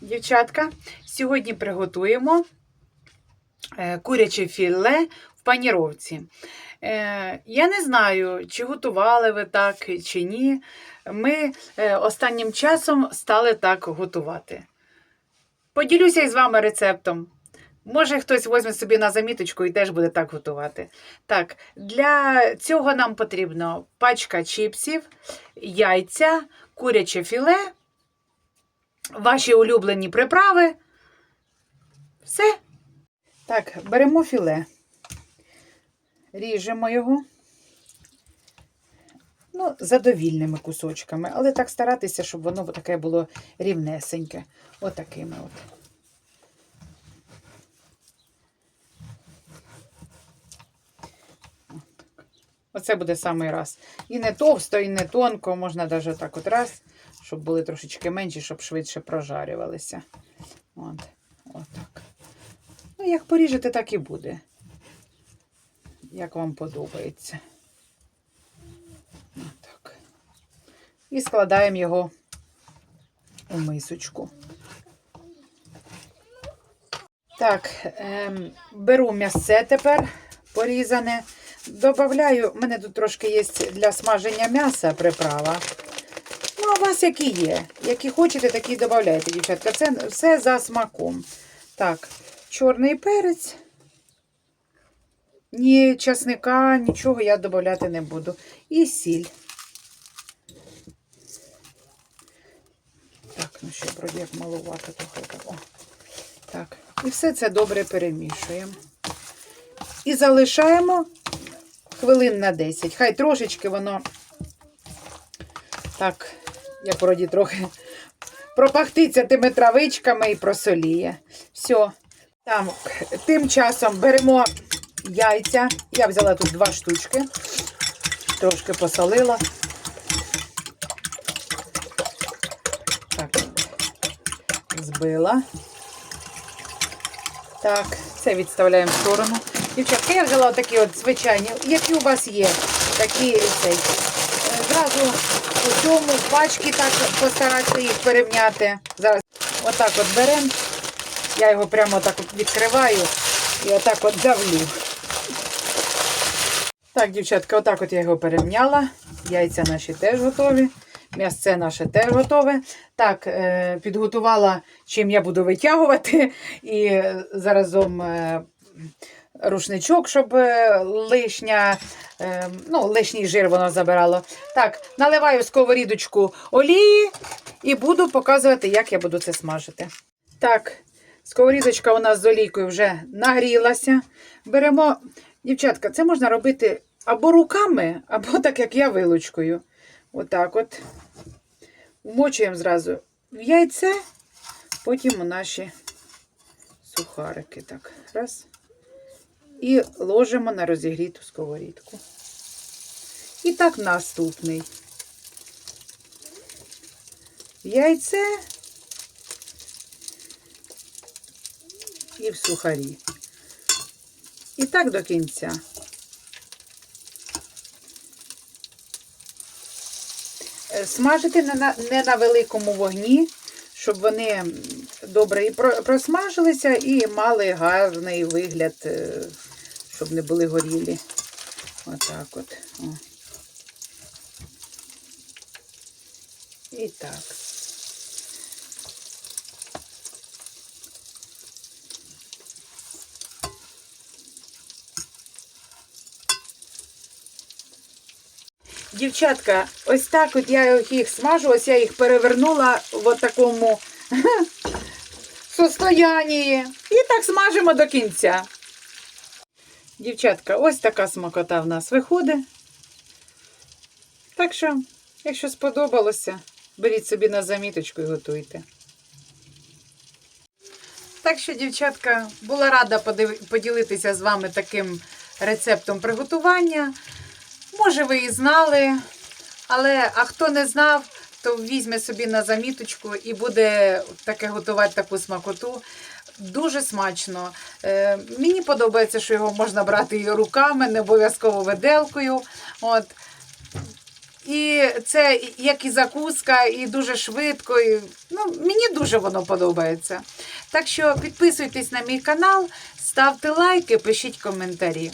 Дівчатка, сьогодні приготуємо е, куряче філе в паніровці. Е, Я не знаю, чи готували ви так, чи ні. Ми е, останнім часом стали так готувати. Поділюся із вами рецептом. Може, хтось візьме собі на заміточку і теж буде так готувати. Так, для цього нам потрібно пачка чіпсів, яйця, куряче філе, ваші улюблені приправи. Все. Так, беремо філе, ріжемо його. Ну, задовільними кусочками, але так старатися, щоб воно таке було рівнесеньке. Отакими от. Оце буде самий раз. І не товсто, і не тонко, можна навіть так от раз, щоб були трошечки менші, щоб швидше прожарювалися. От, отак. Ну, як поріжете, так і буде. Як вам подобається. Отак. І складаємо його у мисочку. Так, ем, беру м'ясце тепер порізане. Добавляю, в мене тут трошки є для смаження м'яса приправа. У вас які є. Які хочете, такі додавайте, дівчатка. Це все за смаком. Так, чорний перець. Ні часника, нічого я додавати не буду. І сіль. Так, ну ще вроді малувати трохи. Так, і все це добре перемішуємо. І залишаємо хвилин на 10. Хай трошечки воно так, як вроді трохи пропахтиться тими травичками і просоліє. Все. Там, тим часом беремо яйця. Я взяла тут два штучки, трошки посолила. Так, збила. Так, це відставляємо в сторону. Дівчатка, я взяла такі от звичайні, які у вас є, такі цей. Зразу у цьому пачки так постаратися їх порівняти. Зараз отак от беремо. Я його прямо так от відкриваю і отак от давлю. Так, дівчатка, отак от я його перемняла. Яйця наші теж готові. М'ясце наше теж готове. Так, е, підготувала, чим я буду витягувати. І е, заразом е, рушничок, щоб е, лишня, е, ну, лишній жир воно забирало. Так, наливаю сковорідочку олії і буду показувати, як я буду це смажити. Так, сковорідочка у нас з олійкою вже нагрілася. Беремо, дівчатка, це можна робити або руками, або так, як я вилочкою. Отак от. Вмочуємо зразу в яйце, потім у наші сухарики. Так, раз. І ложимо на розігріту сковорідку. І так наступний. Яйце і в сухарі. І так до кінця. Е, Смажити не на, не на великому вогні, щоб вони добре і просмажилися і мали гарний вигляд, е, щоб не були горілі. Отак от. О. І так. Дівчатка, ось так от я їх смажу, ось я їх перевернула в такому состоянні. І так смажимо до кінця. Дівчатка, ось така смакота в нас виходить. Так що, якщо сподобалося, беріть собі на заміточку і готуйте. Так що, дівчатка, була рада поділитися з вами таким рецептом приготування. Може, ви і знали, але а хто не знав, то візьме собі на заміточку і буде таке готувати таку смакоту. Дуже смачно. Е, мені подобається, що його можна брати і руками, не обов'язково виделкою. От. І це як і закуска, і дуже швидко. І, ну, мені дуже воно подобається. Так що підписуйтесь на мій канал, ставте лайки, пишіть коментарі.